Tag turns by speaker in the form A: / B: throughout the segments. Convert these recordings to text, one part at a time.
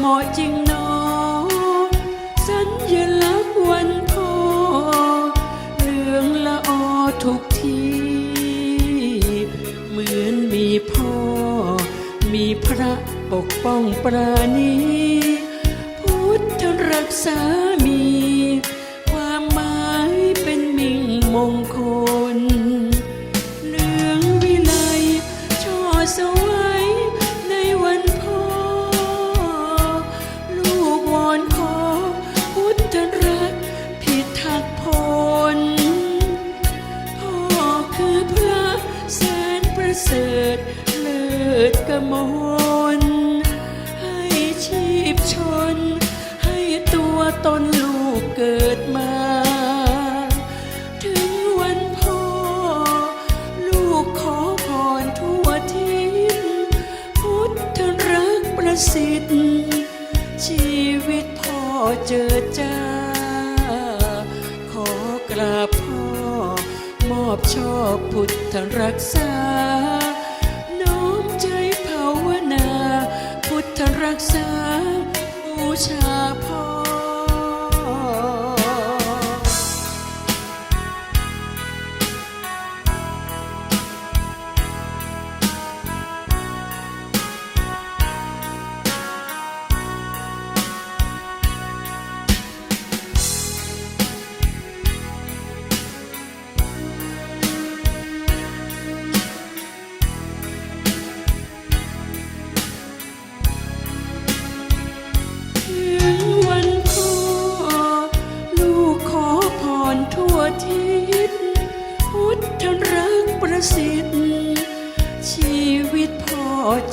A: เหมาะจริงหนอสัญลักษณ์วันพ่อเหลืองละออทุกที เหมือนมีพ่อ มีพระปกป้องปราณีพุทธรักษามี ความหมายเป็นมิ่งมงคลเหลืองวิไลช่อสว ประเสริฐเลิศกมลให้ชีพชน ให้ตัวตนลูกเกิดมา ถึงวันพ่อ ลูกขอพรทั่วทิศพุทธรักประสิทธิ์ ชีวิตพ่อเจอจ้า อบชอบพุทธรักษา น้อมใจภาวนา พุทธรักษา บูชาพ่อ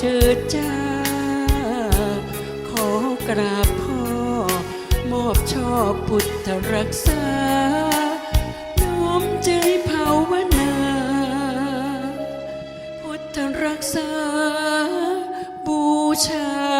A: จืดจ้า ขอกราบพ่อ มอบชอบพุทธรักษา น้อมใจภาวนา พุทธรักษา บูชา